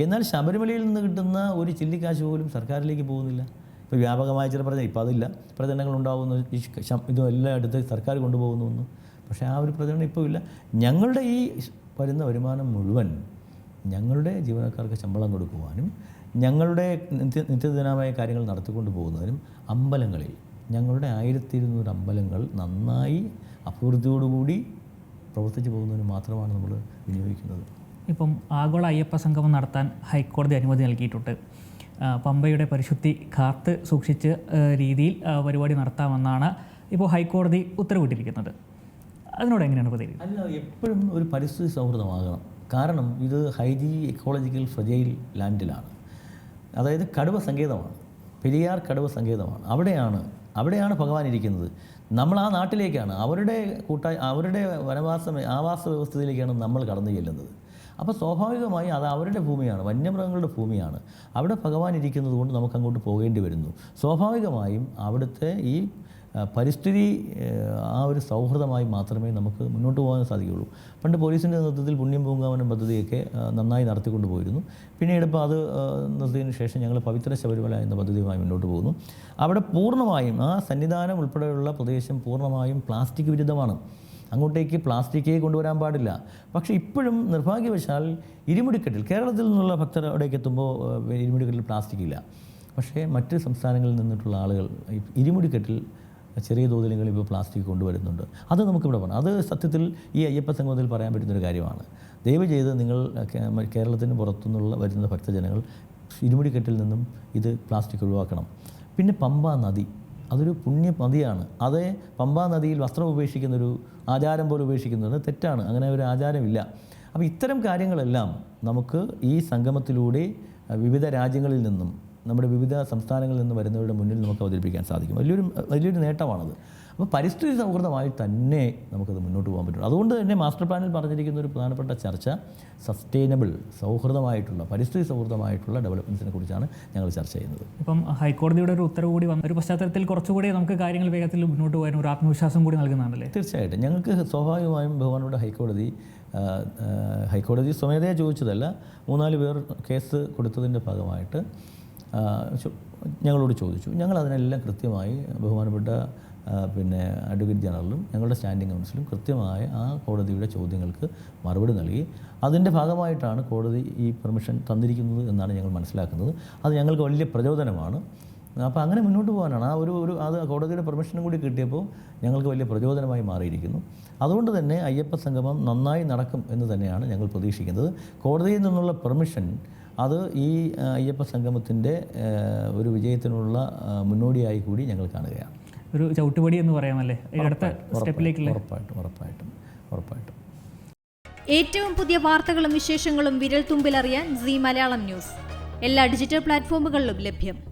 എന്നാൽ ശബരിമലയിൽ നിന്ന് കിട്ടുന്ന ഒരു ചില്ലിക്കാശ് പോലും സർക്കാരിലേക്ക് പോകുന്നില്ല. ഇപ്പോൾ വ്യാപകമായ ചില പ്രചരണം ഇപ്പോൾ അതില്ല. പ്രചരണങ്ങൾ ഉണ്ടാകുന്നു ഇതും എല്ലാം എടുത്ത് സർക്കാർ കൊണ്ടുപോകുന്നു. പക്ഷേ ആ ഒരു പ്രചരണം ഇപ്പോൾ ഇല്ല. ഞങ്ങളുടെ ഈ വരുന്ന വരുമാനം മുഴുവൻ ഞങ്ങളുടെ ജീവനക്കാർക്ക് ശമ്പളം കൊടുക്കുവാനും ഞങ്ങളുടെ നിത്യ നിത്യദിനമായ കാര്യങ്ങൾ നടത്തിക്കൊണ്ട് പോകുന്നതിനും അമ്പലങ്ങളിൽ ഞങ്ങളുടെ ആയിരത്തി ഇരുന്നൂറ് അമ്പലങ്ങൾ നന്നായി അഭിവൃദ്ധിയോടുകൂടി പ്രവർത്തിച്ചു പോകുന്നതിന് മാത്രമാണ് നമ്മൾ വിനിയോഗിക്കുന്നത്. ഇപ്പം ആഗോള അയ്യപ്പ സംഗമം നടത്താൻ ഹൈക്കോടതി അനുമതി നൽകിയിട്ടുണ്ട്. പമ്പയുടെ പരിശുദ്ധി കാത്ത് സൂക്ഷിച്ച് രീതിയിൽ പരിപാടി നടത്താമെന്നാണ് ഇപ്പോൾ ഹൈക്കോടതി ഉത്തരവിട്ടിരിക്കുന്നത്. അതിനോട് എങ്ങനെയാണ് പ്രതികരിക്കുന്നത്? അല്ല എപ്പോഴും ഒരു പരിസ്ഥിതി സൗഹൃദമാകണം. കാരണം ഇത് ഹൈജി എക്കോളജിക്കൽ ഫ്രജൈൽ ലാൻഡിലാണ്. അതായത് കടുവ സങ്കേതമാണ്. പെരിയാർ കടുവ സങ്കേതമാണ്. അവിടെയാണ് അവിടെയാണ് ഭഗവാൻ ഇരിക്കുന്നത്. നമ്മൾ ആ നാട്ടിലേക്കാണ്. അവരുടെ കൂട്ട അവരുടെ വനവാസ ആവാസ വ്യവസ്ഥയിലേക്കാണ് നമ്മൾ കടന്നു ചെല്ലുന്നത്. അപ്പോൾ സ്വാഭാവികമായി അത് അവരുടെ ഭൂമിയാണ് വന്യമൃഗങ്ങളുടെ ഭൂമിയാണ്. അവിടെ ഭഗവാൻ ഇരിക്കുന്നത് കൊണ്ട് നമുക്ക് അങ്ങോട്ട് പോകേണ്ടി വരുന്നു. സ്വാഭാവികമായും അവിടുത്തെ ഈ പരിസ്ഥിതി ആ ഒരു സൗഹൃദമായി മാത്രമേ നമുക്ക് മുന്നോട്ട് പോകാൻ സാധിക്കുകയുള്ളൂ. പണ്ട് പോലീസിന്റെ നേതൃത്വത്തിൽ പുണ്യം പൂങ്കാവനം പദ്ധതിയൊക്കെ നന്നായി നടത്തിക്കൊണ്ട് പോയിരുന്നു. പിന്നീട് ഇപ്പോൾ അത് നിർത്തിയതിന് ശേഷം ഞങ്ങൾ പവിത്ര ശബരിമല എന്ന പദ്ധതിയുമായി മുന്നോട്ട് പോകുന്നു. അവിടെ പൂർണമായും ആ സന്നിധാനം ഉൾപ്പെടെയുള്ള പ്രദേശം പൂർണമായും പ്ലാസ്റ്റിക് വിരുദ്ധമാണ്. അങ്ങോട്ടേക്ക് പ്ലാസ്റ്റിക്കേ കൊണ്ടുവരാൻ പാടില്ല. പക്ഷേ ഇപ്പോഴും നിർഭാഗ്യവശാൽ ഇരുമുടിക്കെട്ടിൽ കേരളത്തിൽ നിന്നുള്ള ഭക്തർ അവിടേക്ക് എത്തുമ്പോൾ ഇരുമുടിക്കെട്ടിൽ പ്ലാസ്റ്റിക് ഇല്ല. പക്ഷേ മറ്റ് സംസ്ഥാനങ്ങളിൽ നിന്നിട്ടുള്ള ആളുകൾ ഇരുമുടിക്കെട്ടിൽ ചെറിയ തോതിലെങ്കിലും ഇപ്പോൾ പ്ലാസ്റ്റിക് കൊണ്ടുവരുന്നുണ്ട്. അത് നമുക്കിവിടെ പറയാം. അത് സത്യത്തിൽ ഈ അയ്യപ്പ സംഗമത്തിൽ പറയാൻ പറ്റുന്നൊരു കാര്യമാണ്. ദയവ് ചെയ്ത് നിങ്ങൾ കേരളത്തിന് പുറത്തുനിന്നുള്ള വരുന്ന ഭക്തജനങ്ങൾ ഇരുമുടിക്കെട്ടിൽ നിന്നും ഇത് പ്ലാസ്റ്റിക് ഒഴിവാക്കണം. പിന്നെ പമ്പ നദി. അതൊരു പുണ്യ നദിയാണ്. അതേ പമ്പാ നദിയിൽ വസ്ത്രം ഉപേക്ഷിക്കുന്നൊരു ആചാരം പോലെ ഉപേക്ഷിക്കുന്നത് തെറ്റാണ്. അങ്ങനെ ഒരു ആചാരമില്ല. അപ്പോൾ ഇത്തരം കാര്യങ്ങളെല്ലാം നമുക്ക് ഈ സംഗമത്തിലൂടെ വിവിധ രാജ്യങ്ങളിൽ നിന്നും നമ്മുടെ വിവിധ സംസ്ഥാനങ്ങളിൽ നിന്ന് വരുന്നവരുടെ മുന്നിൽ നമുക്ക് അവതരിപ്പിക്കാൻ സാധിക്കും. വലിയൊരു വലിയൊരു നേട്ടമാണത്. അപ്പോൾ പരിസ്ഥിതി സൗഹൃദമായി തന്നെ നമുക്കത് മുന്നോട്ട് പോകാൻ പറ്റും. അതുകൊണ്ട് തന്നെ മാസ്റ്റർ പ്ലാനിൽ പറഞ്ഞിരിക്കുന്ന ഒരു പ്രധാനപ്പെട്ട ചർച്ച സസ്റ്റൈനബിൾ സൗഹൃദമായിട്ടുള്ള പരിസ്ഥിതി സൗഹൃദമായിട്ടുള്ള ഡെവലപ്മെന്റ്സിനെ കുറിച്ചാണ് ഞങ്ങൾ ചർച്ച ചെയ്യുന്നത്. ഇപ്പം ഹൈക്കോടതിയുടെ ഒരു ഉത്തരവ് കൂടി വന്ന ഒരു പശ്ചാത്തലത്തിൽ കുറച്ചുകൂടി നമുക്ക് കാര്യങ്ങൾ വേഗത്തിൽ മുന്നോട്ട് പോകാൻ ഒരു ആത്മവിശ്വാസം കൂടി നൽകുന്നതാണല്ലേ? തീർച്ചയായിട്ടും. ഞങ്ങൾക്ക് സ്വാഭാവികമായും ബഹുമാനപ്പെട്ട ഹൈക്കോടതി ഹൈക്കോടതി സ്വമേധയാ ചോദിച്ചതല്ല മൂന്നാൽ പേർ കേസ് കൊടുത്തതിന്റെ ഭാഗമായിട്ട് ഞങ്ങളോട് ചോദിച്ചു. ഞങ്ങൾ അതിനെല്ലാം കൃത്യമായി ബഹുമാനപ്പെട്ട പിന്നെ അഡ്വക്കേറ്റ് ജനറലും ഞങ്ങളുടെ സ്റ്റാൻഡിംഗ് കൗൺസിലും കൃത്യമായ ആ കോടതിയുടെ ചോദ്യങ്ങൾക്ക് മറുപടി നൽകി. അതിന്റെ ഭാഗമായിട്ടാണ് കോടതി ഈ പെർമിഷൻ തന്നിരിക്കുന്നത് എന്നാണ് ഞങ്ങൾ മനസ്സിലാക്കുന്നത്. അത് ഞങ്ങൾക്ക് വലിയ പ്രചോദനമാണ്. അപ്പോൾ അങ്ങനെ മുന്നോട്ട് പോകാനാണ്. ആ ഒരു ഒരു അത് കോടതിയുടെ പെർമിഷനും കൂടി കിട്ടിയപ്പോൾ ഞങ്ങൾക്ക് വലിയ പ്രചോദനമായി മാറിയിരിക്കുന്നു. അതുകൊണ്ട് തന്നെ അയ്യപ്പ സംഗമം നന്നായി നടക്കും എന്ന് തന്നെയാണ് ഞങ്ങൾ പ്രതീക്ഷിക്കുന്നത്. കോടതിയിൽ നിന്നുള്ള പെർമിഷൻ അത് ഈ അയ്യപ്പ സംഗമത്തിന്റെ ഒരു വിജയത്തിനുള്ള മുന്നോടിയായി കൂടി ഞങ്ങൾ കാണുകയാണ്. ഒരു ചവിട്ടുപടി എന്ന് പറയാമല്ലേ അടുത്ത സ്റ്റെപ്പിലേക്കുള്ള. ഉറപ്പായിട്ടും ഉറപ്പായിട്ടും ഉറപ്പായിട്ടും. ഏറ്റവും പുതിയ വാർത്തകളും വിശേഷങ്ങളും വിരൽ തുമ്പിലറിയാൻ സി മലയാളം ന്യൂസ്. എല്ലാ ഡിജിറ്റൽ പ്ലാറ്റ്ഫോമുകളിലും ലഭ്യം.